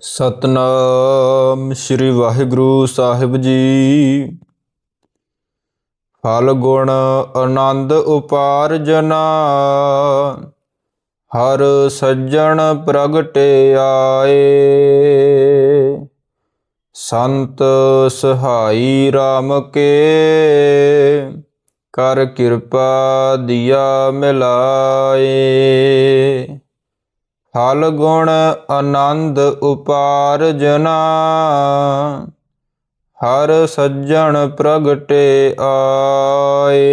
ਸਤਨਾਮ ਸ੍ਰੀ ਵਾਹਿਗੁਰੂ ਸਾਹਿਬ ਜੀ। ਫਲ ਗੁਣ ਆਨੰਦ ਉਪਾਰਜਨਾ, ਹਰ ਸੱਜਣ ਪ੍ਰਗਟੇ ਆਏ। ਸੰਤ ਸਹਾਈ RAM ਕੇ, ਕਰ ਕਿਰਪਾ ਦਿਆ ਮਿਲਾਏ। ਫਲ ਗੁਣ ਆਨੰਦ ਉਪਾਰਜਨਾ, ਹਰ ਸੱਜਣ ਪ੍ਰਗਟੇ ਆਏ।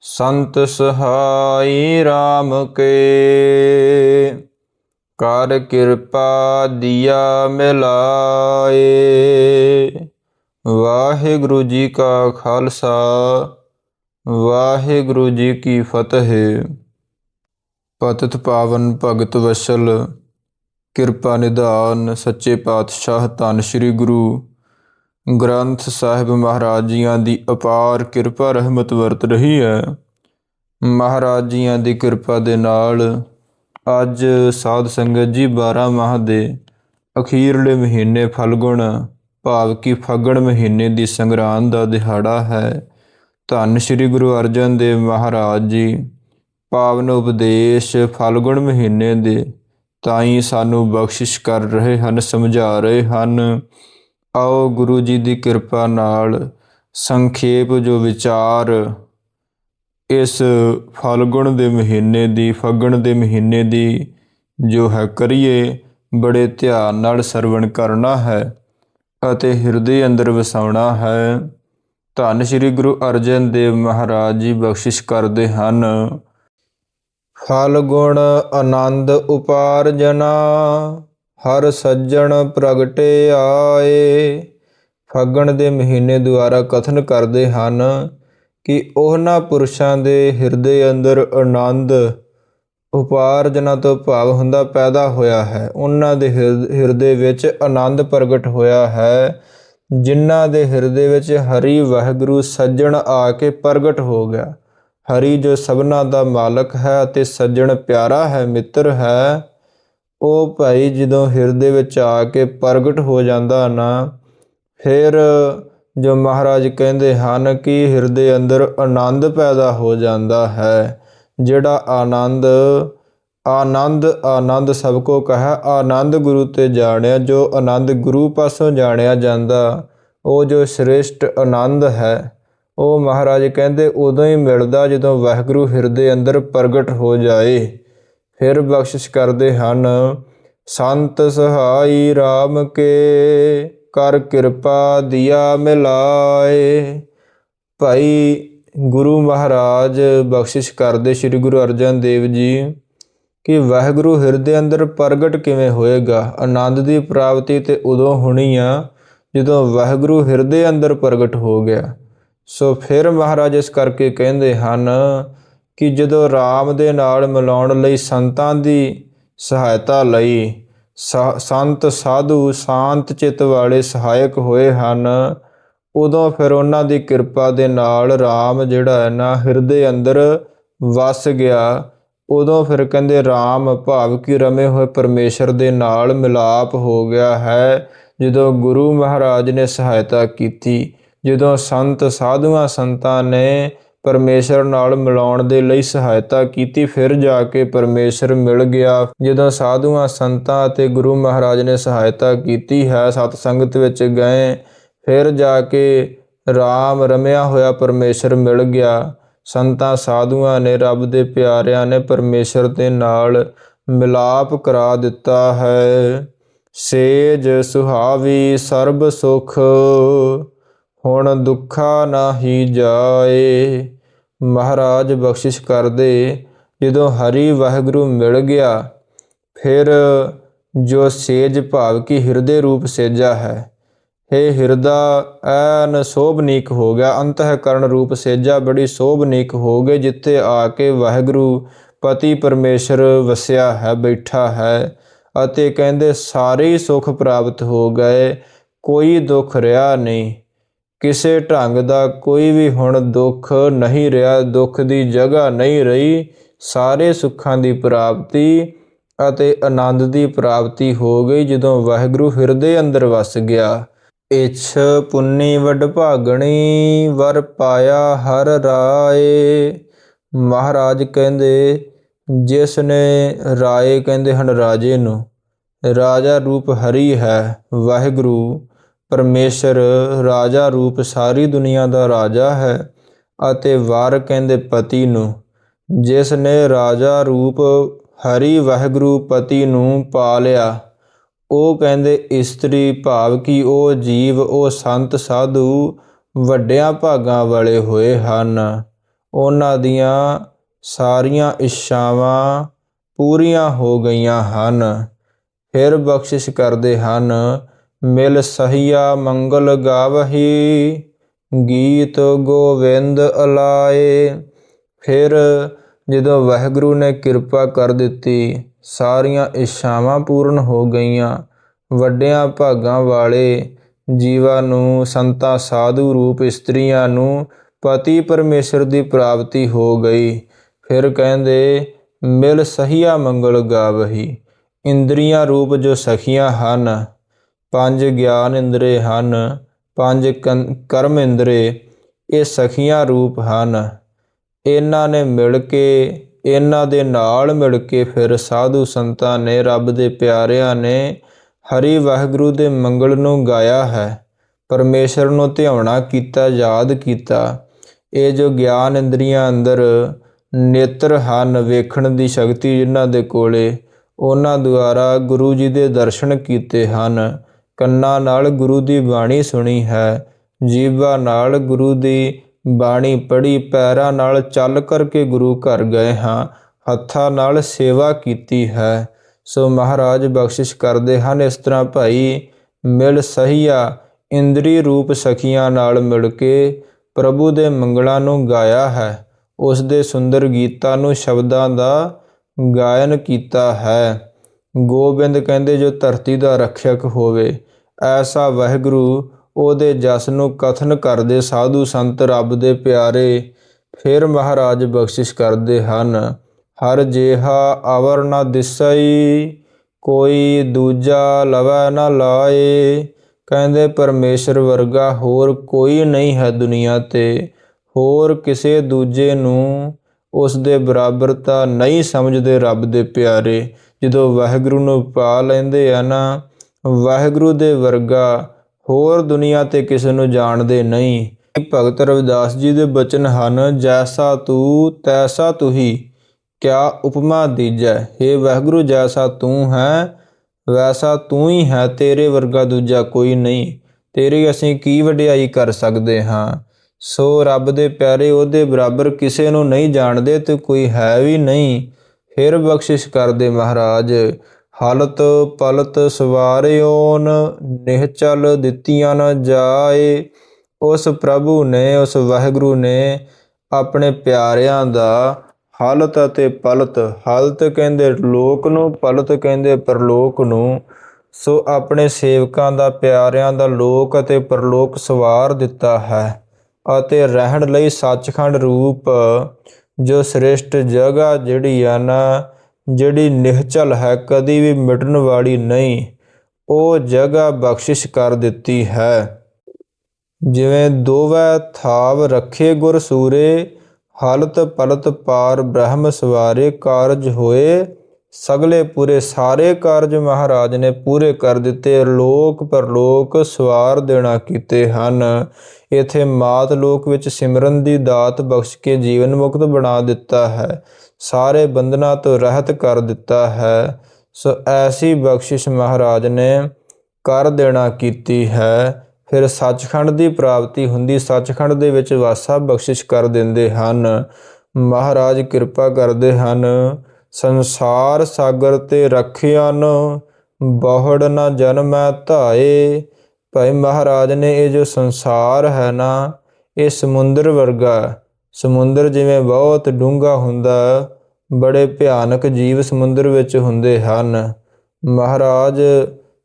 ਸੰਤ ਸਹਾਈ RAM ਕੇ, ਕਰ ਕਿਰਪਾ ਦਿਆ ਮਿਲਾਏ। ਵਾਹਿਗੁਰੂ ਜੀ ਕਾ ਖਾਲਸਾ, ਵਾਹਿਗੁਰੂ ਜੀ ਕੀ ਫਤਿਹ। ਪਤਿਤ ਪਾਵਨ ਭਗਤ ਵਸਲ, ਕਿਰਪਾ ਨਿਧਾਨ ਸੱਚੇ ਪਾਤਸ਼ਾਹ ਧੰਨ ਸ੍ਰੀ ਗੁਰੂ ਗ੍ਰੰਥ ਸਾਹਿਬ ਮਹਾਰਾਜ ਜੀਆਂ ਦੀ ਅਪਾਰ ਕਿਰਪਾ ਰਹਿਮਤ ਵਰਤ ਰਹੀ ਹੈ। ਮਹਾਰਾਜ ਜੀਆਂ ਦੀ ਕਿਰਪਾ ਦੇ ਨਾਲ ਅੱਜ ਸਾਧ ਸੰਗਤ ਜੀ 12 ਮਾਹ ਦੇ ਅਖੀਰਲੇ ਮਹੀਨੇ ਫਲਗੁਣ, ਭਾਵ ਕਿ ਫੱਗਣ ਮਹੀਨੇ ਦੀ ਸੰਗਰਾਂਦ ਦਾ ਦਿਹਾੜਾ ਹੈ। ਧੰਨ ਸ੍ਰੀ ਗੁਰੂ ਅਰਜਨ ਦੇਵ ਮਹਾਰਾਜ ਜੀ। ਪਾਵਨ ਉਪਦੇਸ਼ ਫਲਗੁਣ ਮਹੀਨੇ ਦੇ, ਤਾਈ ਸਾਨੂੰ ਬਖਸ਼ਿਸ਼ ਕਰ ਰਹੇ ਹਨ, ਸਮਝਾ ਰਹੇ ਹਨ। ਆਓ ਗੁਰੂ ਜੀ ਦੀ ਕਿਰਪਾ ਨਾਲ ਸੰਖੇਪ ਜੋ ਵਿਚਾਰ ਇਸ ਫਲਗੁਣ ਦੇ ਮਹੀਨੇ ਦੀ, ਫੱਗਣ ਦੇ ਮਹੀਨੇ ਦੀ ਜੋ ਹੈ ਕਰੀਏ, ਬੜੇ ਧਿਆਨ ਨਾਲ ਸਰਵਣ ਕਰਨਾ ਹੈ ਅਤੇ ਹਿਰਦੇ ਅੰਦਰ ਵਸਾਉਣਾ ਹੈ। ਧੰਨ ਸ੍ਰੀ ਗੁਰੂ ਅਰਜਨ ਦੇਵ ਮਹਾਰਾਜ ਜੀ ਬਖਸ਼ਿਸ਼ ਕਰਦੇ ਹਨ। ਫਲ ਗੁਣ ਆਨੰਦ ਉਪਾਰਜਨਾ, ਹਰ ਸੱਜਣ ਪ੍ਰਗਟੇ ਆਏ। ਫੱਗਣ ਦੇ ਮਹੀਨੇ ਦੁਆਰਾ ਕਥਨ ਕਰਦੇ ਹਨ ਕਿ ਉਹਨਾਂ ਪੁਰਸ਼ਾਂ ਦੇ ਹਿਰਦੇ ਅੰਦਰ ਆਨੰਦ ਉਪਾਰਜਨਾ ਤੋਂ ਭਾਵ ਹੁੰਦਾ ਪੈਦਾ ਹੋਇਆ ਹੈ। ਉਹਨਾਂ ਦੇ ਹਿਰਦੇ ਵਿੱਚ ਆਨੰਦ ਪ੍ਰਗਟ ਹੋਇਆ ਹੈ। ਜਿਨ੍ਹਾਂ ਦੇ ਹਿਰਦੇ ਵਿੱਚ ਹਰੀ ਵਾਹਿਗੁਰੂ ਸੱਜਣ ਆ ਕੇ ਪ੍ਰਗਟ ਹੋ ਗਿਆ। ਹਰੀ ਜੋ ਸਭਨਾ ਦਾ ਮਾਲਕ ਹੈ ਅਤੇ ਸੱਜਣ ਪਿਆਰਾ ਹੈ, ਮਿੱਤਰ ਹੈ, ਉਹ ਭਾਈ ਜਦੋਂ ਹਿਰਦੇ ਵਿੱਚ ਆ ਕੇ ਪ੍ਰਗਟ ਹੋ ਜਾਂਦਾ ਨਾ, ਫਿਰ ਜੋ ਮਹਾਰਾਜ ਕਹਿੰਦੇ ਹਨ ਕਿ ਹਿਰਦੇ ਅੰਦਰ ਆਨੰਦ ਪੈਦਾ ਹੋ ਜਾਂਦਾ ਹੈ, ਜਿਹੜਾ ਆਨੰਦ ਆਨੰਦ ਆਨੰਦ ਸਭ ਕੋ ਕਹਾ, ਆਨੰਦ ਗੁਰੂ ਤੇ ਜਾਣਿਆ, ਜੋ ਆਨੰਦ ਗੁਰੂ ਪਾਸੋਂ ਜਾਣਿਆ ਜਾਂਦਾ, ਉਹ ਜੋ ਸ੍ਰੇਸ਼ਟ ਆਨੰਦ ਹੈ। ਉਹ ਮਹਾਰਾਜ ਕਹਿੰਦੇ, ਉਦੋਂ ਹੀ ਮਿਲਦਾ ਜਦੋਂ ਵਾਹਿਗੁਰੂ ਹਿਰਦੇ ਅੰਦਰ ਪ੍ਰਗਟ ਹੋ ਜਾਏ। ਫਿਰ ਬਖਸ਼ਿਸ਼ ਕਰਦੇ ਹਨ, ਸੰਤ ਸਹਾਈ RAM ਕੇ ਕਰ ਕਿਰਪਾ ਦਿਆ ਮਿਲਾਏ। ਭਾਈ ਗੁਰੂ ਮਹਾਰਾਜ ਬਖਸ਼ਿਸ਼ ਕਰਦੇ ਸ੍ਰੀ ਗੁਰੂ ਅਰਜਨ ਦੇਵ ਜੀ ਕਿ ਵਾਹਿਗੁਰੂ ਹਿਰਦੇ ਅੰਦਰ ਪ੍ਰਗਟ ਕਿਵੇਂ ਹੋਏਗਾ? ਆਨੰਦ ਦੀ ਪ੍ਰਾਪਤੀ ਤੇ ਉਦੋਂ ਹੋਣੀ ਆ ਜਦੋਂ ਵਾਹਿਗੁਰੂ ਹਿਰਦੇ ਅੰਦਰ ਪ੍ਰਗਟ ਹੋ ਗਿਆ। ਸੋ ਫਿਰ ਮਹਾਰਾਜ ਇਸ ਕਰਕੇ ਕਹਿੰਦੇ ਹਨ ਕਿ ਜਦੋਂ RAM ਦੇ ਨਾਲ ਮਿਲਾਉਣ ਲਈ ਸੰਤਾਂ ਦੀ ਸਹਾਇਤਾ ਲਈ ਸੰਤ ਸਾਧੂ ਸ਼ਾਂਤ ਚਿੱਤ ਵਾਲੇ ਸਹਾਇਕ ਹੋਏ ਹਨ, ਉਦੋਂ ਫਿਰ ਉਹਨਾਂ ਦੀ ਕਿਰਪਾ ਦੇ ਨਾਲ RAM ਜਿਹੜਾ ਹੈ ਨਾ ਹਿਰਦੇ ਅੰਦਰ ਵਸ ਗਿਆ। ਉਦੋਂ ਫਿਰ ਕਹਿੰਦੇ RAM ਭਾਵ ਕੀ ਰਮੇ ਹੋਏ ਪਰਮੇਸ਼ਰ ਦੇ ਨਾਲ ਮਿਲਾਪ ਹੋ ਗਿਆ ਹੈ। ਜਦੋਂ ਗੁਰੂ ਮਹਾਰਾਜ ਨੇ ਸਹਾਇਤਾ ਕੀਤੀ ਜਦੋਂ ਸੰਤ ਸਾਧੂਆਂ ਸੰਤਾਂ ਨੇ ਪਰਮੇਸ਼ਰ ਨਾਲ ਮਿਲਾਉਣ ਦੇ ਲਈ ਸਹਾਇਤਾ ਕੀਤੀ, ਫਿਰ ਜਾ ਕੇ ਪਰਮੇਸ਼ਰ ਮਿਲ ਗਿਆ। ਜਦੋਂ ਸਾਧੂਆਂ ਸੰਤਾਂ ਅਤੇ ਗੁਰੂ ਮਹਾਰਾਜ ਨੇ ਸਹਾਇਤਾ ਕੀਤੀ, ਹੈ ਸਤ ਸੰਗਤ ਵਿੱਚ ਗਏ, ਫਿਰ ਜਾ ਕੇ RAM ਰਮਿਆ ਹੋਇਆ ਪਰਮੇਸ਼ਰ ਮਿਲ ਗਿਆ। ਸੰਤਾਂ ਸਾਧੂਆਂ ਨੇ ਰੱਬ ਦੇ ਪਿਆਰਿਆਂ ਨੇ ਪਰਮੇਸ਼ਰ ਦੇ ਨਾਲ ਮਿਲਾਪ ਕਰਾ ਦਿੱਤਾ ਹੈ। ਸੇਜ ਸੁਹਾਵੀ ਸਰਬ ਸੁਖ। ਹੁਣ ਦੁੱਖਾ ਨਾਹੀ ਜਾਏ। ਮਹਾਰਾਜ ਬਖਸ਼ਿਸ਼ ਕਰਦੇ, ਜਦੋਂ ਹਰੀ ਵਾਹਿਗੁਰੂ ਮਿਲ ਗਿਆ, ਫਿਰ ਜੋ ਸੇਜ ਭਾਵ ਕੀ ਹਿਰਦੇ ਰੂਪ ਸੇਜਾ ਹੈ हे ਹਿਰਦਾ, ਐਨ ਸੋਭਨੀਕ ਹੋ ਗਿਆ, ਅੰਤಃਕਰਨ ਰੂਪ ਸੇਜਾ ਬੜੀ ਸੋਭਨੀਕ ਹੋ ਗਏ ਜਿੱਥੇ ਆ ਕੇ ਵਾਹਿਗੁਰੂ ਪਤੀ ਪਰਮੇਸ਼ਰ ਵਸਿਆ ਹੈ, ਬੈਠਾ ਹੈ, ਅਤੇ ਕਹਿੰਦੇ, ਸਾਰੇ ਸੁਖ ਪ੍ਰਾਪਤ ਹੋ ਗਏ, ਕੋਈ ਦੁੱਖ ਰਿਹਾ ਨਹੀਂ। ਕਿਸੇ ਢੰਗ ਦਾ ਕੋਈ ਵੀ ਹੁਣ ਦੁੱਖ ਨਹੀਂ ਰਿਹਾ, ਦੁੱਖ ਦੀ ਜਗ੍ਹਾ ਨਹੀਂ ਰਹੀ। ਸਾਰੇ ਸੁੱਖਾਂ ਦੀ ਪ੍ਰਾਪਤੀ ਅਤੇ ਆਨੰਦ ਦੀ ਪ੍ਰਾਪਤੀ ਹੋ ਗਈ ਜਦੋਂ ਵਾਹਿਗੁਰੂ ਹਿਰਦੇ ਅੰਦਰ ਵਸ ਗਿਆ। ਇਛ ਪੁੰਨੀ ਵਡ ਭਾਗਣੀ, ਵਰ ਪਾਇਆ ਹਰ ਰਾਏ। ਮਹਾਰਾਜ ਕਹਿੰਦੇ, ਜਿਸ ਨੇ ਰਾਏ ਕਹਿੰਦੇ ਹਨ ਰਾਜੇ ਨੂੰ, ਰਾਜਾ ਰੂਪ ਹਰੀ ਹੈ, ਵਾਹਿਗੁਰੂ ਪਰਮੇਸ਼ਰ ਰਾਜਾ ਰੂਪ ਸਾਰੀ ਦੁਨੀਆ ਦਾ ਰਾਜਾ ਹੈ ਅਤੇ ਵਾਰ ਕਹਿੰਦੇ ਪਤੀ ਨੂੰ, ਜਿਸ ਨੇ ਰਾਜਾ ਰੂਪ ਹਰੀ ਵਾਹਿਗੁਰੂ ਪਤੀ ਨੂੰ ਪਾ ਲਿਆ, ਉਹ ਕਹਿੰਦੇ, ਇਸਤਰੀ ਭਾਵ ਕਿ ਉਹ ਜੀਵ, ਉਹ ਸੰਤ ਸਾਧੂ ਵੱਡਿਆਂ ਭਾਗਾਂ ਵਾਲੇ ਹੋਏ ਹਨ। ਉਹਨਾਂ ਦੀਆਂ ਸਾਰੀਆਂ ਇੱਛਾਵਾਂ ਪੂਰੀਆਂ ਹੋ ਗਈਆਂ ਹਨ। ਫਿਰ ਬਖਸ਼ਿਸ਼ ਕਰਦੇ ਹਨ ਮਿਲ ਸਹੀਆ ਮੰਗਲ ਗਾਵਹੀ, ਗੀਤ ਗੋਵਿੰਦ ਅਲਾਏ। ਫਿਰ ਜਦੋਂ ਵਾਹਿਗੁਰੂ ਨੇ ਕਿਰਪਾ ਕਰ ਦਿੱਤੀ, ਸਾਰੀਆਂ ਇੱਛਾਵਾਂ ਪੂਰਨ ਹੋ ਗਈਆਂ। ਵੱਡਿਆਂ ਭਾਗਾਂ ਵਾਲੇ ਜੀਵਾਂ ਨੂੰ, ਸੰਤਾ, ਸਾਧੂ ਰੂਪ ਇਸਤਰੀਆਂ ਨੂੰ ਪਤੀ ਪਰਮੇਸ਼ਰ ਦੀ ਪ੍ਰਾਪਤੀ ਹੋ ਗਈ। ਫਿਰ ਕਹਿੰਦੇ, ਮਿਲ ਸਹੀਆ ਮੰਗਲ ਗਾਵਹੀ, ਇੰਦਰੀਆਂ ਰੂਪ ਜੋ ਸਖੀਆਂ ਹਨ ਪੰਜ ਗਿਆਨ ਇੰਦਰੇ ਹਨ, ਪੰਜ ਕੰ- ਕਰਮ ਇੰਦਰੇ, ਇਹ ਸਖੀਆਂ ਰੂਪ ਹਨ। ਇਹਨਾਂ ਨੇ ਮਿਲ ਕੇ, ਇਹਨਾਂ ਦੇ ਨਾਲ ਮਿਲ ਕੇ ਫਿਰ ਸਾਧੂ ਸੰਤਾਂ ਨੇ ਰੱਬ ਦੇ ਪਿਆਰਿਆਂ ਨੇ ਹਰੀ ਵਾਹਿਗੁਰੂ ਦੇ ਮੰਗਲ ਨੂੰ ਗਾਇਆ ਹੈ। ਪਰਮੇਸ਼ਰ ਨੂੰ ਧਿਆਉਣਾ ਕੀਤਾ, ਯਾਦ ਕੀਤਾ। ਇਹ ਜੋ ਗਿਆਨ ਇੰਦਰੀਆਂ ਅੰਦਰ ਨੇਤਰ ਹਨ, ਵੇਖਣ ਦੀ ਸ਼ਕਤੀ ਜਿਨ੍ਹਾਂ ਦੇ ਕੋਲੇ, ਉਹਨਾਂ ਦੁਆਰਾ ਗੁਰੂ ਜੀ ਦੇ ਦਰਸ਼ਨ ਕੀਤੇ ਹਨ। ਕੰਨਾਂ ਨਾਲ ਗੁਰੂ ਦੀ ਬਾਣੀ ਸੁਣੀ ਹੈ। ਜੀਭਾਂ ਨਾਲ ਗੁਰੂ ਦੀ ਬਾਣੀ ਪੜ੍ਹੀ, ਪੈਰਾਂ ਨਾਲ ਚੱਲ ਕਰਕੇ ਗੁਰੂ ਘਰ ਗਏ ਹਾਂ। ਹੱਥਾਂ ਨਾਲ ਸੇਵਾ ਕੀਤੀ ਹੈ। ਸੋ ਮਹਾਰਾਜ ਬਖਸ਼ਿਸ਼ ਕਰਦੇ ਹਨ ਇਸ ਤਰ੍ਹਾਂ ਭਾਈ, ਮਿਲ ਸਹੀਆ ਇੰਦਰੀ ਰੂਪ ਸਖੀਆਂ ਨਾਲ ਮਿਲ ਕੇ ਪ੍ਰਭੂ ਦੇ ਮੰਗਲਾਂ ਨੂੰ ਗਾਇਆ ਹੈ। ਉਸ ਦੇ ਸੁੰਦਰ ਗੀਤਾਂ ਨੂੰ ਸ਼ਬਦਾਂ ਦਾ ਗਾਇਨ ਕੀਤਾ ਹੈ। ਗੋਬਿੰਦ ਕਹਿੰਦੇ, ਜੋ ਧਰਤੀ ਦਾ ਰੱਖਿਅਕ ਹੋਵੇ ਐਸਾ ਵਾਹਿਗੁਰੂ, ਉਹਦੇ ਜਸ ਨੂੰ ਕਥਨ ਕਰਦੇ ਸਾਧੂ ਸੰਤ ਰੱਬ ਦੇ ਪਿਆਰੇ, ਫਿਰ ਮਹਾਰਾਜ ਬਖਸ਼ਿਸ਼ ਕਰਦੇ ਹਨ। ਹਰ ਜੇਹਾ ਅਵਰ ਨਾ ਦਿਸਈ, ਕੋਈ ਦੂਜਾ ਲਵੈ ਨ ਲਾਏ। ਕਹਿੰਦੇ ਪਰਮੇਸ਼ਰ ਵਰਗਾ ਹੋਰ ਕੋਈ ਨਹੀਂ ਹੈ ਦੁਨੀਆ ਤੇ, ਹੋਰ ਕਿਸੇ ਦੂਜੇ ਨੂੰ ਉਸ ਦੇ ਬਰਾਬਰਤਾ ਨਹੀਂ ਸਮਝਦੇ ਰੱਬ ਦੇ ਪਿਆਰੇ। ਜਦੋਂ ਵਾਹਿਗੁਰੂ ਨੂੰ ਪਾ ਲੈਂਦੇ ਆ ਨਾ ਵਾਹਿਗੁਰੂ ਦੇ ਵਰਗਾ ਹੋਰ ਦੁਨੀਆ ਤੇ ਕਿਸੇ ਨੂੰ ਜਾਣਦੇ ਨਹੀਂ। ਭਗਤ ਰਵਿਦਾਸ ਜੀ ਦੇ ਬਚਨ ਹਨ, ਜੈਸਾ ਤੂੰ, ਤੈਸਾ ਤੂੰ ਹੀ ਕਿਆ ਉਪਮਾ ਦੀਜੈ। हे ਵਾਹਿਗੁਰੂ, ਜੈਸਾ ਤੂੰ ਹੈ, ਵੈਸਾ ਤੂੰ ਹੀ ਹੈ, ਤੇਰੇ ਵਰਗਾ ਦੂਜਾ ਕੋਈ ਨਹੀਂ। ਤੇਰੀ ਅਸੀਂ ਕੀ ਵਡਿਆਈ ਕਰ ਸਕਦੇ ਹਾਂ? ਸੋ ਰੱਬ ਦੇ ਪਿਆਰੇ, ਉਹਦੇ ਬਰਾਬਰ ਕਿਸੇ ਨੂੰ ਨਹੀਂ ਜਾਣਦੇ ਤੇ ਕੋਈ ਹੈ ਵੀ ਨਹੀਂ। ਫਿਰ ਬਖਸ਼ਿਸ਼ ਕਰਦੇ ਮਹਾਰਾਜ। ਹਲਤ ਪਲਤ ਸਵਾਰਿਓਨ ਨਿਹਚਲ ਦਿੱਤੀਆਂ ਨਾ ਜਾਏ। ਉਸ ਪ੍ਰਭੂ ਨੇ, ਉਸ ਵਾਹਿਗੁਰੂ ਨੇ ਆਪਣੇ ਪਿਆਰਿਆਂ ਦਾ ਹਾਲਤ ਅਤੇ ਪਲਤ, ਹਾਲਤ ਕਹਿੰਦੇ ਲੋਕ ਨੂੰ, ਪਲਤ ਕਹਿੰਦੇ ਪਰਲੋਕ ਨੂੰ, ਸੋ ਆਪਣੇ ਸੇਵਕਾਂ ਦਾ, ਪਿਆਰਿਆਂ ਦਾ ਲੋਕ ਅਤੇ ਪਰਲੋਕ ਸਵਾਰ ਦਿੱਤਾ ਹੈ ਅਤੇ ਰਹਿਣ ਲਈ ਸੱਚਖੰਡ ਰੂਪ ਜੋ ਸ੍ਰੇਸ਼ਟ ਜਗ੍ਹਾ ਜਿਹੜੀ ਆ ਨਾ ਜਿਹੜੀ ਨਿਹਚਲ ਹੈ ਕਦੀ ਵੀ ਮਿਟਣ ਵਾਲੀ ਨਹੀਂ, ਉਹ ਜਗ੍ਹਾ ਬਖਸ਼ਿਸ਼ ਕਰ ਦਿੱਤੀ ਹੈ। ਜਿਵੇਂ ਦੋਵੈ ਥਾਵ ਰੱਖੇ ਗੁਰ ਸੂਰੇ, ਹਾਲਤ ਪਲਤ ਪਾਰ ਬ੍ਰਹਮ ਸਵਾਰੇ ਕਾਰਜ ਹੋਏ, ਸਗਲੇ ਪੂਰੇ ਸਾਰੇ ਕਾਰਜ ਮਹਾਰਾਜ ਨੇ ਪੂਰੇ ਕਰ ਦਿੱਤੇ, ਲੋਕ ਪਰਲੋਕ ਸਵਾਰ ਦੇਣਾ ਕੀਤੇ ਹਨ। ਇਥੇ ਮਾਤ ਲੋਕ ਵਿੱਚ ਸਿਮਰਨ ਦੀ ਦਾਤ ਬਖਸ਼ ਕੇ ਜੀਵਨ ਮੁਕਤ ਬਣਾ ਦਿੱਤਾ ਹੈ। ਸਾਰੇ ਬੰਧਨਾਂ ਤੋਂ ਰਹਿਤ ਕਰ ਦਿੱਤਾ ਹੈ। ਸੋ ਐਸੀ ਬਖਸ਼ਿਸ਼ ਮਹਾਰਾਜ ਨੇ ਕਰ ਦੇਣਾ ਕੀਤੀ ਹੈ। ਫਿਰ ਸੱਚਖੰਡ ਦੀ ਪ੍ਰਾਪਤੀ ਹੁੰਦੀ ਸੱਚਖੰਡ ਦੇ ਵਿੱਚ ਵਾਸਾ ਬਖਸ਼ਿਸ਼ ਕਰ ਦਿੰਦੇ ਹਨ। ਮਹਾਰਾਜ ਕਿਰਪਾ ਕਰਦੇ ਹਨ। ਸੰਸਾਰ ਸਾਗਰ ਤੇ ਰੱਖਿਆਨ ਬਹੁੜ ਨਾ ਜਨਮੈ ਧਾਏ। ਭਾਈ ਮਹਾਰਾਜ ਨੇ ਇਹ ਜੋ ਸੰਸਾਰ ਹੈ ਨਾ, ਇਹ ਸਮੁੰਦਰ ਵਰਗਾ ਸਮੁੰਦਰ ਜਿਵੇਂ ਬਹੁਤ ਡੂੰਘਾ ਹੁੰਦਾ, ਬੜੇ ਭਿਆਨਕ ਜੀਵ ਸਮੁੰਦਰ ਵਿੱਚ ਹੁੰਦੇ ਹਨ। ਮਹਾਰਾਜ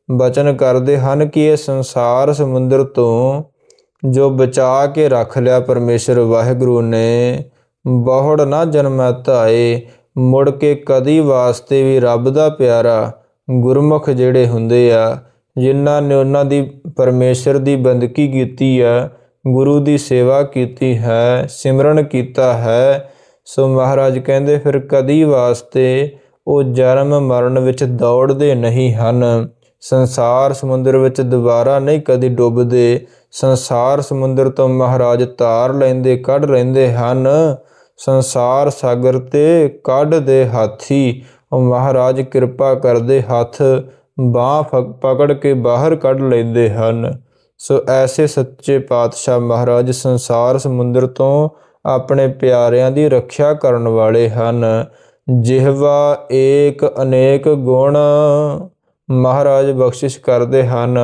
ਬਚਨ ਕਰਦੇ ਹਨ ਕਿ ਇਹ ਸੰਸਾਰ ਸਮੁੰਦਰ ਤੋਂ ਜੋ ਬਚਾ ਕੇ ਰੱਖ ਲਿਆ ਪਰਮੇਸ਼ਰ ਵਾਹਿਗੁਰੂ ਨੇ, ਬਹੁੜ ਨਾ ਜਨਮੈ ਧਾਏ, ਮੁੜ ਕੇ ਕਦੀ ਵਾਸਤੇ ਵੀ ਰੱਬ ਦਾ ਪਿਆਰਾ ਗੁਰਮੁਖ ਜਿਹੜੇ ਹੁੰਦੇ ਆ, ਜਿਨ੍ਹਾਂ ਨੇ ਉਹਨਾਂ ਦੀ ਪਰਮੇਸ਼ਰ ਦੀ ਬੰਦਗੀ ਕੀਤੀ ਆ ਗੁਰੂ ਦੀ ਸੇਵਾ ਕੀਤੀ ਹੈ, ਸਿਮਰਨ ਕੀਤਾ ਹੈ। ਸੋ ਮਹਾਰਾਜ ਕਹਿੰਦੇ, ਫਿਰ ਕਦੀ ਵਾਸਤੇ ਉਹ ਜਨਮ ਮਰਨ ਵਿੱਚ ਦੌੜਦੇ ਨਹੀਂ ਹਨ। ਸੰਸਾਰ ਸਮੁੰਦਰ ਵਿੱਚ ਦੁਬਾਰਾ ਨਹੀਂ ਕਦੀ ਡੁੱਬਦੇ। ਸੰਸਾਰ ਸਮੁੰਦਰ ਤੋਂ ਮਹਾਰਾਜ ਤਾਰ ਲੈਂਦੇ, ਕੱਢ ਲੈਂਦੇ ਹਨ। ਸੰਸਾਰ ਸਾਗਰ ਤੇ ਕੱਢਦੇ ਹਾਥੀ। ਉਹ ਮਹਾਰਾਜ ਕਿਰਪਾ ਕਰਦੇ ਹੱਥ। ਬਾਹ ਪਕੜ ਕੇ ਬਾਹਰ ਕੱਢ ਲੈਂਦੇ ਹਨ। ਸੋ ਐਸੇ ਸੱਚੇ ਪਾਤਸ਼ਾਹ ਮਹਾਰਾਜ ਸੰਸਾਰ ਸਮੁੰਦਰ ਤੋਂ ਆਪਣੇ ਪਿਆਰਿਆਂ ਦੀ ਰੱਖਿਆ ਕਰਨ ਵਾਲੇ ਹਨ। ਜਿਹਵਾ ਏਕ ਅਨੇਕ ਗੁਣ ਮਹਾਰਾਜ ਬਖਸ਼ਿਸ਼ ਕਰਦੇ ਹਨ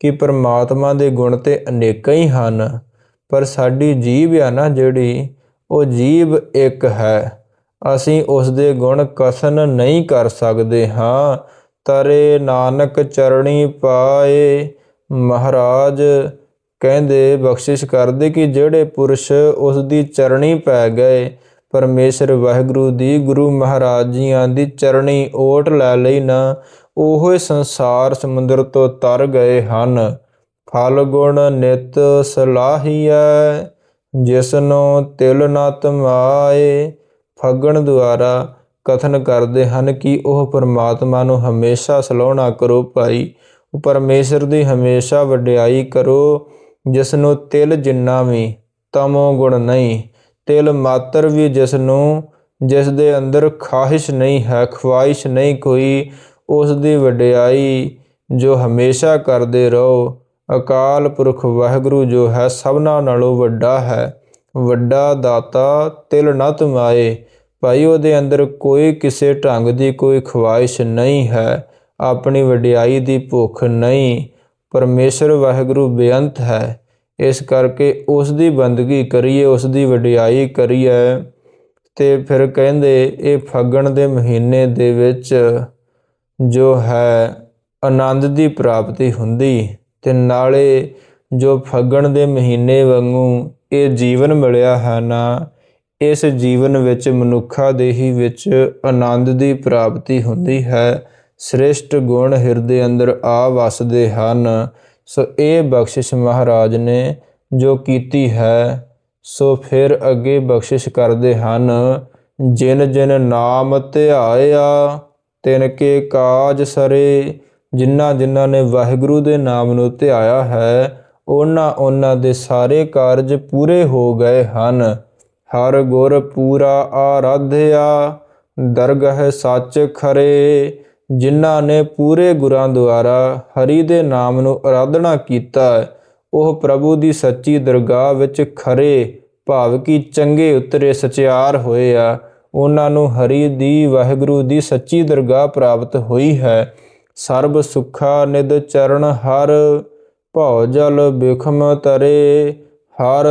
ਕਿ ਪ੍ਰਮਾਤਮਾ ਦੇ ਗੁਣ ਤੇ ਅਨੇਕਾਂ ਹੀ ਹਨ। ਪਰ ਸਾਡੀ ਜੀਵ ਆ ਨਾ ਜਿਹੜੀ, ਉਹ ਜੀਵ ਇੱਕ ਹੈ। ਅਸੀਂ ਉਸ ਦੇ ਗੁਣ ਕਸਨ ਨਹੀਂ ਕਰ ਸਕਦੇ ਹਾਂ। ਤਰੇ ਨਾਨਕ ਚਰਣੀ ਪਾਏ ਮਹਾਰਾਜ ਕਹਿੰਦੇ, ਬਖਸ਼ਿਸ਼ ਕਰਦੇ ਕਿ ਜਿਹੜੇ ਪੁਰਸ਼ ਉਸ ਦੀ ਚਰਣੀ ਪੈ ਗਏ। ਪਰਮੇਸ਼ਰ ਵਾਹਿਗੁਰੂ ਦੀ ਗੁਰੂ ਮਹਾਰਾਜ ਜੀਆਂ ਦੀ ਚਰਣੀ ਓਟ ਲੈ ਲਈ ਨਾ, ਉਹ ਸੰਸਾਰ ਸਮੁੰਦਰ ਤੋਂ ਤਰ ਗਏ ਹਨ। ਫਲ ਗੁਣ ਨਿਤ ਸਲਾਹੀਐ, ਜਿਸਨੋ ਤਿਲ ਨਾ ਤਮਾਏ। ਫਗਣ ਦੁਆਰਾ ਕਥਨ ਕਰਦੇ ਹਨ ਕਿ ਉਹ ਪਰਮਾਤਮਾ ਨੂੰ ਹਮੇਸ਼ਾ ਸਲਾਹਣਾ ਕਰੋ ਭਾਈ। ਉਹ ਪਰਮੇਸ਼ਰ ਦੀ ਹਮੇਸ਼ਾ ਵਡਿਆਈ ਕਰੋ ਜਿਸ ਨੂੰ ਤਿਲ ਜਿੰਨਾ ਵੀ, ਤਮੋ ਗੁਣ ਨਹੀਂ। ਤਿਲ ਮਾਤਰ ਵੀ ਜਿਸ ਨੂੰ ਜਿਸ ਦੇ ਅੰਦਰ ਖਾਹਿਸ਼ ਨਹੀਂ ਹੈ ਖਵਾਇਸ਼ ਨਹੀਂ ਕੋਈ ਉਸ ਦੀ ਵਡਿਆਈ ਜੋ ਹਮੇਸ਼ਾ ਕਰਦੇ ਰਹੋ। ਅਕਾਲ ਪੁਰਖ ਵਾਹਿਗੁਰੂ ਜੋ ਹੈ, ਸਭਨਾ ਨਾਲੋਂ ਵੱਡਾ ਹੈ। ਵੱਡਾ ਦਾਤਾ ਤਿਲ ਨਾ ਤੁਮਾਏ, ਭਾਈ ਉਹਦੇ ਅੰਦਰ ਕੋਈ ਕਿਸੇ ਢੰਗ ਦੀ ਕੋਈ ਖਵਾਇਸ਼ ਨਹੀਂ ਹੈ। ਆਪਣੀ ਵਡਿਆਈ ਦੀ ਭੁੱਖ ਨਹੀਂ, ਪਰਮੇਸ਼ਰ ਵਾਹਿਗੁਰੂ ਬੇਅੰਤ ਹੈ। ਇਸ ਕਰਕੇ ਉਸ ਦੀ ਬੰਦਗੀ ਕਰੀਏ ਉਸ ਦੀ ਵਡਿਆਈ ਕਰੀਏ। ਤੇ ਫਿਰ ਕਹਿੰਦੇ, ਇਹ ਫੱਗਣ ਦੇ ਮਹੀਨੇ ਦੇ ਵਿੱਚ ਜੋ ਹੈ, ਆਨੰਦ ਦੀ ਪ੍ਰਾਪਤੀ ਹੁੰਦੀ। ਤੇ ਨਾਲੇ ਜੋ ਫੱਗਣ ਦੇ ਮਹੀਨੇ ਵਾਂਗੂ ਇਹ ਜੀਵਨ ਮਿਲਿਆ ਹੈ ਨਾ, ਇਸ ਜੀਵਨ ਵਿੱਚ ਮਨੁੱਖਾ ਦੇਹੀ ਵਿੱਚ ਆਨੰਦ ਦੀ ਪ੍ਰਾਪਤੀ ਹੁੰਦੀ ਹੈ। ਸ੍ਰੇਸ਼ਟ ਗੁਣ ਹਿਰਦੇ ਅੰਦਰ ਆ ਵਸਦੇ ਹਨ, ਸੋ ਇਹ ਬਖਸ਼ਿਸ਼ ਮਹਾਰਾਜ ਨੇ ਜੋ ਕੀਤੀ ਹੈ, ਸੋ ਫਿਰ ਅੱਗੇ ਬਖਸ਼ਿਸ਼ ਕਰਦੇ ਹਨ, ਜਿਨ ਜਿਨ ਨਾਮ ਧਿਆਇਆ, ਤਿਨ ਕੇ ਕਾਜ ਸਰੇ, ਜਿਨ੍ਹਾਂ ਜਿਨ੍ਹਾਂ ਨੇ ਵਾਹਿਗੁਰੂ ਦੇ ਨਾਮ ਨੂੰ ਧਿਆਇਆ ਹੈ, ਉਹਨਾਂ ਉਹਨਾਂ ਦੇ ਸਾਰੇ ਕਾਰਜ ਪੂਰੇ ਹੋ ਗਏ ਹਨ। ਹਰ ਗੁਰ ਪੂਰਾ ਆਰਾਧਿਆ, ਦਰਗਹ ਸੱਚ ਖਰੇ ਜਿਨ੍ਹਾਂ ਨੇ ਪੂਰੇ ਗੁਰਾਂ ਦੁਆਰਾ ਹਰੀ ਦੇ ਨਾਮ ਨੂੰ ਆਰਾਧਨਾ ਕੀਤਾ ਉਹ ਪ੍ਰਭੂ ਦੀ ਸੱਚੀ ਦਰਗਾਹ ਵਿੱਚ ਖਰੇ ਭਾਵ ਕਿ ਚੰਗੇ ਉਤਰੇ ਸਚਿਆਰ ਹੋਏ ਆ। ਉਹਨਾਂ ਨੂੰ ਹਰੀ ਦੀ ਵਾਹਿਗੁਰੂ ਦੀ ਸੱਚੀ ਦਰਗਾਹ ਪ੍ਰਾਪਤ ਹੋਈ ਹੈ। ਸਰਬ ਸੁਖਾ ਨਿਦ ਚਰਨ ਹਰ, ਭਉ ਜਲ ਬਿਖਮ ਤਰੇ, ਹਰ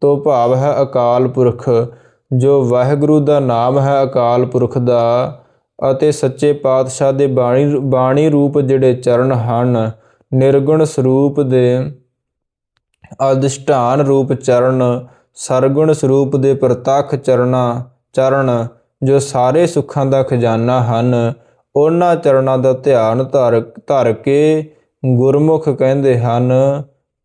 ਤੋਂ ਭਾਵ ਹੈ ਅਕਾਲ ਪੁਰਖ। ਜੋ ਵਾਹਿਗੁਰੂ ਦਾ ਨਾਮ ਹੈ ਅਕਾਲ ਪੁਰਖ ਦਾ ਅਤੇ ਸੱਚੇ ਪਾਤਸ਼ਾਹ ਦੇ ਬਾਣੀ ਬਾਣੀ ਰੂਪ ਜਿਹੜੇ ਚਰਨ ਹਨ, ਨਿਰਗੁਣ ਸਰੂਪ ਦੇ ਅਦਿਸ਼ਟਾਨ ਰੂਪ ਚਰਨ, ਸਰਗੁਣ ਸਰੂਪ ਦੇ ਪ੍ਰਤੱਖ ਚਰਣਾ ਚਰਨ, ਜੋ ਸਾਰੇ ਸੁੱਖਾਂ ਦਾ ਖਜ਼ਾਨਾ ਹਨ, ਉਹਨਾਂ ਚਰਨਾਂ ਦਾ ਧਿਆਨ ਧਰ ਧਰ ਕੇ ਗੁਰਮੁਖ ਕਹਿੰਦੇ ਹਨ,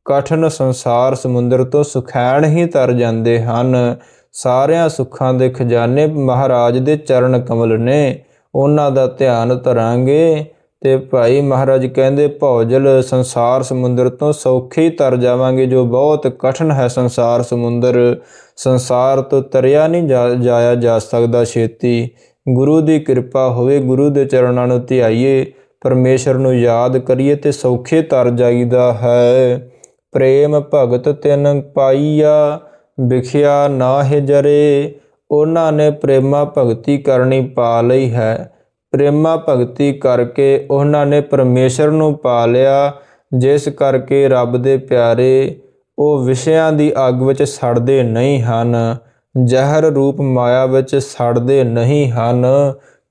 ਕਠਨ ਸੰਸਾਰ ਸਮੁੰਦਰ ਤੋਂ ਸੁਖੈਣ ਹੀ ਤਰ ਜਾਂਦੇ ਹਨ, ਸਾਰਿਆਂ ਸੁੱਖਾਂ ਦੇ ਖਜ਼ਾਨੇ ਮਹਾਰਾਜ ਦੇ ਚਰਨ ਕਮਲ ਨੇ। ਉਹਨਾਂ ਦਾ ਧਿਆਨ ਧਰਾਂਗੇ ਤੇ ਭਾਈ ਮਹਾਰਾਜ ਕਹਿੰਦੇ, ਭੌਜਲ ਸੰਸਾਰ ਸਮੁੰਦਰ ਤੋਂ ਸੌਖੇ ਤਰ ਜਾਵਾਂਗੇ, ਜੋ ਬਹੁਤ ਕਠਨ ਹੈ ਸੰਸਾਰ ਸਮੁੰਦਰ। ਸੰਸਾਰ ਤੋਂ ਤਰਿਆ ਨਹੀਂ ਜਾਇਆ ਜਾ ਸਕਦਾ ਛੇਤੀ। ਗੁਰੂ ਦੀ ਕਿਰਪਾ ਹੋਵੇ, ਗੁਰੂ ਦੇ ਚਰਨਾਂ ਨੂੰ ਧਿਆਈਏ, ਪਰਮੇਸ਼ਰ ਨੂੰ ਯਾਦ ਕਰੀਏ ਤੇ ਸੌਖੇ ਤਰ ਜਾਈਦਾ ਹੈ। ਪ੍ਰੇਮ ਭਗਤ ਤਿਨ ਪਾਈਆ, ਵਿਖਿਆ ਨਾਹਿ ਜਰੇ। ਉਹਨਾਂ ਨੇ ਪ੍ਰੇਮਾ ਭਗਤੀ ਕਰਨੀ ਪਾ ਲਈ ਹੈ। ਪ੍ਰੇਮਾ ਭਗਤੀ ਕਰਕੇ ਉਹਨਾਂ ਨੇ ਪਰਮੇਸ਼ਰ ਨੂੰ ਪਾ ਲਿਆ, ਜਿਸ ਕਰਕੇ ਰੱਬ ਦੇ ਪਿਆਰੇ ਉਹ ਵਿਸ਼ਿਆਂ ਦੀ ਅੱਗ ਵਿੱਚ ਸੜਦੇ ਨਹੀਂ ਹਨ, ਜ਼ਹਿਰ ਰੂਪ ਮਾਇਆ ਵਿੱਚ ਸੜਦੇ ਨਹੀਂ ਹਨ।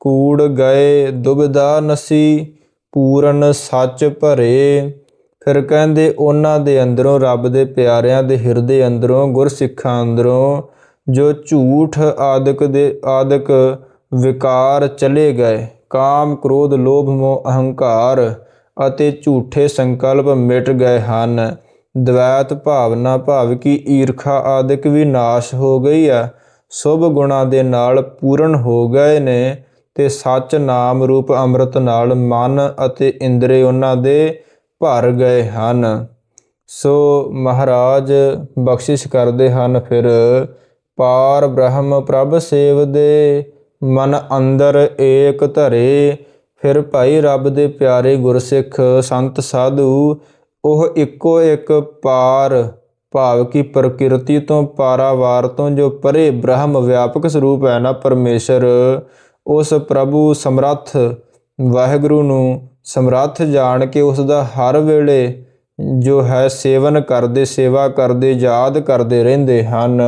ਕੂੜ ਗਏ ਦੁਬਦਾ ਨਸੀ, ਪੂਰਨ ਸੱਚ ਭਰੇ। ਫਿਰ ਕਹਿੰਦੇ, ਉਹਨਾਂ ਦੇ ਅੰਦਰੋਂ ਰੱਬ ਦੇ ਪਿਆਰਿਆਂ ਦੇ ਹਿਰਦੇ ਅੰਦਰੋਂ, ਗੁਰਸਿੱਖਾਂ ਅੰਦਰੋਂ ਜੋ ਝੂਠ ਆਦਿਕ ਦੇ ਆਦਿਕ ਵਿਕਾਰ ਚਲੇ ਗਏ, ਕਾਮ, ਕ੍ਰੋਧ, ਲੋਭ, ਮੋਹ, ਅਹੰਕਾਰ ਅਤੇ ਝੂਠੇ ਸੰਕਲਪ ਮਿਟ ਗਏ ਹਨ। ਦ્વੈਤ ਭਾਵਨਾ ਭਾਵ ਕੀ ਈਰਖਾ ਆਦਿਕ ਵੀ ਨਾਸ਼ ਹੋ ਗਈ ਹੈ। ਸੁਭ ਗੁਣਾ ਦੇ ਨਾਲ ਪੂਰਨ ਹੋ ਗਏ ਨੇ ਤੇ ਸੱਚ ਨਾਮ ਰੂਪ ਅੰਮ੍ਰਿਤ ਨਾਲ ਮਨ ਅਤੇ ਇੰਦਰੇ ਉਹਨਾਂ ਦੇ ਭਰ ਗਏ ਹਨ। ਸੋ ਮਹਾਰਾਜ ਬਖਸ਼ਿਸ਼ ਕਰਦੇ ਹਨ ਫਿਰ ਪਾਰ ਬ੍ਰਹਮ ਪ੍ਰਭ ਸੇਵਦੇ, ਮਨ ਅੰਦਰ ਏਕ ਧਰੇ। ਫਿਰ ਭਾਈ ਰੱਬ ਦੇ ਪਿਆਰੇ ਗੁਰਸਿੱਖ, ਸੰਤ ਸਾਧੂ, ਉਹ ਇੱਕੋ ਇੱਕ ਪਾਰ, ਭਾਵ ਕੀ ਪ੍ਰਕਿਰਤੀ ਤੋਂ ਪਾਰਾਵਾਰ ਤੋਂ ਜੋ ਪਰੇ ਬ੍ਰਹਮ ਵਿਆਪਕ ਸਰੂਪ ਹੈ ਨਾ ਪਰਮੇਸ਼ਰ, ਉਸ ਪ੍ਰਭੂ ਸਮਰੱਥ, ਵਾਹਿਗੁਰੂ ਨੂੰ ਸਮਰੱਥ ਜਾਣ ਕੇ ਉਸ ਦਾ ਹਰ ਵੇਲੇ ਜੋ ਹੈ ਸੇਵਨ ਕਰਦੇ, ਸੇਵਾ ਕਰਦੇ, ਯਾਦ ਕਰਦੇ ਰਹਿੰਦੇ ਹਨ।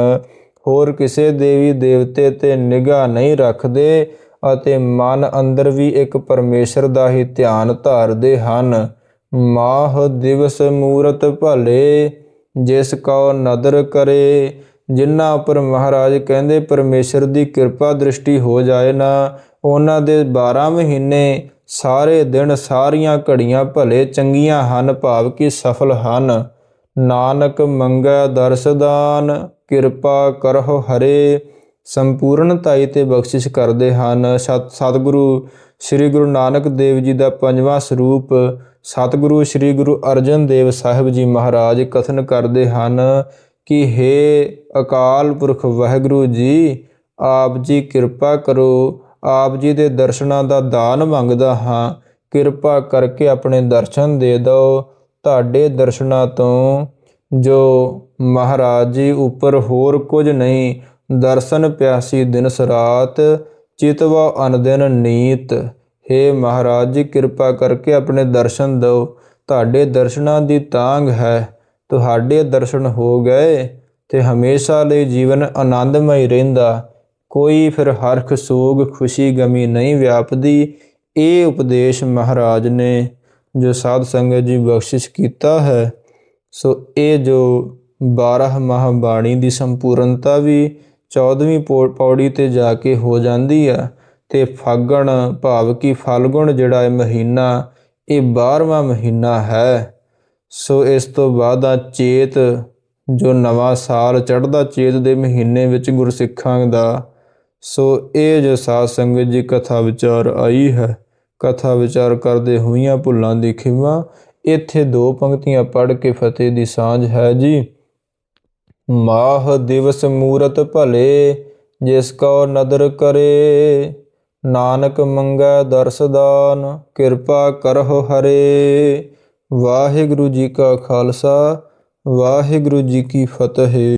ਹੋਰ ਕਿਸੇ ਦੇਵੀ ਦੇਵਤੇ ਤੇ ਨਿਗਾਹ ਨਹੀਂ ਰੱਖਦੇ ਅਤੇ ਮਨ ਅੰਦਰ ਵੀ ਇੱਕ ਪਰਮੇਸ਼ਰ ਦਾ ਹੀ ਧਿਆਨ ਧਾਰਦੇ ਹਨ। ਮਾਹ ਦਿਵਸ ਮੂਰਤ ਭਲੇ, ਜਿਸ ਕੋ ਨਦਰ ਕਰੇ, ਜਿਨ੍ਹਾਂ ਉੱਪਰ ਮਹਾਰਾਜ ਕਹਿੰਦੇ, ਪਰਮੇਸ਼ਰ ਦੀ ਕਿਰਪਾ ਦ੍ਰਿਸ਼ਟੀ ਹੋ ਜਾਏ ਨਾ। ਉਹਨਾਂ ਦੇ 12 ਮਹੀਨੇ ਸਾਰੇ ਦਿਨ ਸਾਰੀਆਂ ਘੜੀਆਂ ਭਲੇ, ਚੰਗੀਆਂ ਹਨ, ਭਾਵ ਕਿ ਸਫਲ ਹਨ। ਨਾਨਕ ਮੰਗੈ ਦਰਸਦਾਨ ਕਿਰਪਾ ਕਰਹੁ ਹਰੇ ਸੰਪੂਰਨਤਾਈ ਤੇ ਬਖਸ਼ਿਸ਼ ਕਰਦੇ ਹਨ। ਸਤ, ਸਤਿਗੁਰੂ ਸ੍ਰੀ ਗੁਰੂ ਨਾਨਕ ਦੇਵ ਜੀ ਦਾ ਪੰਜਵਾਂ ਸਰੂਪ, ਸਤਿਗੁਰੂ ਸ੍ਰੀ ਗੁਰੂ ਅਰਜਨ ਦੇਵ ਸਾਹਿਬ ਜੀ ਮਹਾਰਾਜ ਕਥਨ ਕਰਦੇ ਹਨ ਕਿ हे ਅਕਾਲ ਪੁਰਖ ਵਾਹਿਗੁਰੂ ਜੀ, ਆਪ ਜੀ ਕਿਰਪਾ ਕਰੋ, ਆਪ ਜੀ ਦੇ ਦਰਸ਼ਨਾਂ ਦਾ ਦਾਨ ਮੰਗਦਾ ਹਾਂ। ਕਿਰਪਾ ਕਰਕੇ ਆਪਣੇ ਦਰਸ਼ਨ ਦੇ ਦਿਓ। ਤੁਹਾਡੇ ਦਰਸ਼ਨਾਂ ਤੋਂ ਜੋ ਮਹਾਰਾਜ ਜੀ ਉੱਪਰ ਹੋਰ ਕੁਝ ਨਹੀਂ, ਦਰਸ਼ਨ ਪਿਆਸੀ ਦਿਨ ਰਾਤ ਚਿਤਵਾ ਅਨਦਿਨ ਨੀਤ। हे ਮਹਾਰਾਜ ਜੀ, ਕਿਰਪਾ ਕਰਕੇ ਆਪਣੇ ਦਰਸ਼ਨ ਦਿਓ। ਤੁਹਾਡੇ ਦਰਸ਼ਨਾਂ ਦੀ ਤਾਂਗ ਹੈ। ਤੁਹਾਡੇ ਦਰਸ਼ਨ ਹੋ ਗਏ ਤੇ ਹਮੇਸ਼ਾ ਲਈ ਜੀਵਨ ਆਨੰਦਮਈ ਰਹਿੰਦਾ। ਕੋਈ ਫਿਰ ਹਰਖ ਸੋਗ ਖੁਸ਼ੀ ਗਮੀ ਨਹੀਂ ਵਿਆਪਦੀ। ਇਹ ਉਪਦੇਸ਼ ਮਹਾਰਾਜ ਨੇ ਜੋ ਸਾਧ ਸੰਗਤ ਜੀ ਬਖਸ਼ਿਸ਼ ਕੀਤਾ ਹੈ। ਸੋ ਇਹ ਜੋ 12 ਮਾਹ ਬਾਣੀ ਦੀ ਸੰਪੂਰਨਤਾ ਵੀ 14ਵੀਂ ਪੌ- ਪੌੜੀ ਤੇ ਜਾ ਕੇ ਹੋ ਜਾਂਦੀ ਹੈ ਤੇ ਫਾਗਣ ਭਾਵ ਕੀ ਫਲਗੁਣ ਜਿਹੜਾ ਇਹ ਮਹੀਨਾ, ਇਹ 12ਵਾਂ ਮਹੀਨਾ ਹੈ। ਸੋ ਇਸ ਤੋਂ ਬਾਅਦ ਆ ਚੇਤ, ਜੋ ਨਵਾਂ ਸਾਲ ਚੜ੍ਹਦਾ ਚੇਤ ਦੇ ਮਹੀਨੇ ਵਿੱਚ ਗੁਰਸਿੱਖਾਂ ਦਾ, ਸੋ ਇਹ ਜੋ ਸਾਧ ਸੰਗਤ ਜੀ ਕਥਾ ਵਿਚਾਰ ਆਈ ਹੈ, ਕਥਾ ਵਿਚਾਰ ਕਰਦੇ ਹੋਈਆਂ ਭੁੱਲਾਂ ਦੀ ਖਿਮਾ ਇੱਥੇ ਦੋ ਪੰਕਤੀਆਂ ਪੜ੍ਹ ਕੇ ਫਤਿਹ ਦੀ ਸਾਂਝ ਹੈ ਜੀ। ਮਾਹ ਦਿਵਸ ਮੂਰਤ ਭਲੇ, ਜਿਸ ਕੋ ਨਦਰ ਕਰੇ। ਨਾਨਕ ਮੰਗੈ ਦਰਸਦਾਨ ਕਿਰਪਾ ਕਰਹੁ ਹਰੇ। ਵਾਹਿਗੁਰੂ ਜੀ ਕਾ ਖਾਲਸਾ, ਵਾਹਿਗੁਰੂ ਜੀ ਕੀ ਫਤਿਹ।